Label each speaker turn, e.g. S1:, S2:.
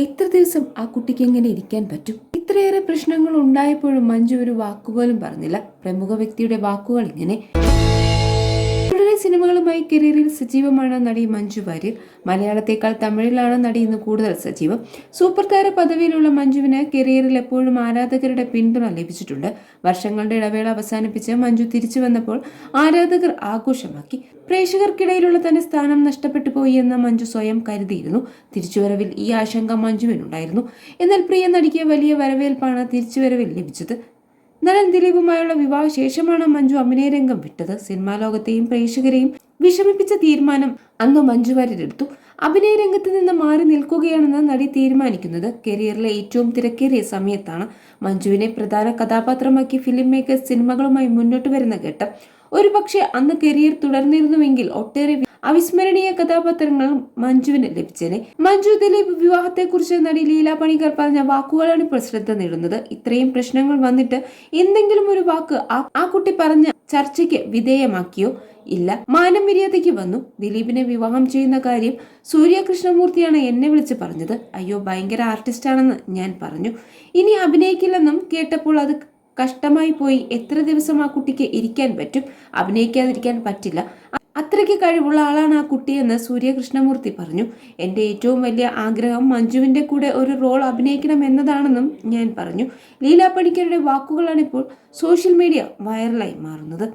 S1: എത്ര ദിവസം ആ കുട്ടിക്ക് എങ്ങനെ ഇരിക്കാൻ പറ്റും? ഇത്രയേറെ പ്രശ്നങ്ങൾ ഉണ്ടായപ്പോഴും മഞ്ജു ഒരു വാക്കുപോലും പറഞ്ഞില്ല. പ്രമുഖ വ്യക്തിയുടെ വാക്കുകൾ ഇങ്ങനെ. സിനിമകളുമായി കരിയറിൽ സജീവമാണ് നടി മഞ്ജു വാര്യർ. മലയാളത്തേക്കാൾ തമിഴിലാണ് നടി ഇന്ന് കൂടുതൽ സജീവം. സൂപ്പർ താര പദവിയിലുള്ള മഞ്ജുവിന് കരിയറിൽ എപ്പോഴും ആരാധകരുടെ പിന്തുണ ലഭിച്ചിട്ടുണ്ട്. വർഷങ്ങളുടെ ഇടവേള അവസാനിപ്പിച്ച് മഞ്ജു തിരിച്ചു വന്നപ്പോൾ ആരാധകർ ആഘോഷമാക്കി. പ്രേക്ഷകർക്കിടയിലുള്ള തന്റെ സ്ഥാനം നഷ്ടപ്പെട്ടു പോയി എന്ന് മഞ്ജു സ്വയം കരുതിയിരുന്നു. തിരിച്ചുവരവിൽ ഈ ആശങ്ക മഞ്ജുവിനുണ്ടായിരുന്നു. എന്നാൽ പ്രിയ നടിക്ക് വലിയ വരവേൽപ്പാണ് തിരിച്ചുവരവിൽ ലഭിച്ചത്. നടൻ ദിലീപുമായുള്ള വിവാഹ ശേഷമാണ് മഞ്ജു അഭിനയ രംഗം വിട്ടത്. സിനിമാ ലോകത്തെയും പ്രേക്ഷകരെയും വിഷമിപ്പിച്ച തീരുമാനം അന്ന് മഞ്ജു വാര്യരെടുത്തു. അഭിനയ രംഗത്ത് നിന്ന് മാറി നിൽക്കുകയാണെന്ന് നടി തീരുമാനിക്കുന്നത്. കരിയറിലെ ഏറ്റവും തിരക്കേറിയ സമയത്താണ് മഞ്ജുവിനെ പ്രധാന കഥാപാത്രമാക്കി ഫിലിം മേക്കേഴ്സ് സിനിമകളുമായി മുന്നോട്ട് വരുന്ന ഘട്ടം. ഒരുപക്ഷെ അന്ന് കരിയർ തുടർന്നിരുന്നുവെങ്കിൽ ഒട്ടേറെ അവിസ്മരണീയ കഥാപാത്രങ്ങൾ മഞ്ജുവിന് ലഭിച്ചേനെ. മഞ്ജു ദിലീപ് വിവാഹത്തെക്കുറിച്ച് നടി ലീല പണിക്കർ പറഞ്ഞ വാക്കുകളാണ് ഇപ്പോൾ ശ്രദ്ധ നേടുന്നത്. ഇത്രയും പ്രശ്നങ്ങൾ വന്നിട്ട് എന്തെങ്കിലും ഒരു വാക്ക് ആ- കുട്ടി പറഞ്ഞ ചർച്ചയ്ക്ക് വിധേയമാക്കിയോ? ഇല്ല. മാനം മര്യാദയ്ക്ക് വന്നു. ദിലീപിനെ വിവാഹം ചെയ്യുന്ന കാര്യം സൂര്യകൃഷ്ണമൂർത്തിയാണ് എന്നെ വിളിച്ച് പറഞ്ഞത്. അയ്യോ ഭയങ്കര ആർട്ടിസ്റ്റാണെന്ന് ഞാൻ പറഞ്ഞു. ഇനി അഭിനയിക്കില്ലെന്നും കേട്ടപ്പോൾ അത് കഷ്ടമായി പോയി എത്ര ദിവസം ആ കുട്ടിക്ക് ഇരിക്കാൻ പറ്റും? അഭിനയിക്കാതിരിക്കാൻ പറ്റില്ല. അത്രയ്ക്ക് കഴിവുള്ള ആളാണ് ആ കുട്ടിയെന്ന് സൂര്യകൃഷ്ണമൂർത്തി പറഞ്ഞു. എന്റെ ഏറ്റവും വലിയ ആഗ്രഹം മഞ്ജുവിന്റെ കൂടെ ഒരു റോൾ അഭിനയിക്കണം എന്നതാണെന്നും ഞാൻ പറഞ്ഞു. ലീലാ പണിക്കരുടെ വാക്കുകളാണിപ്പോൾ സോഷ്യൽ മീഡിയ വൈറലായി മാറുന്നത്.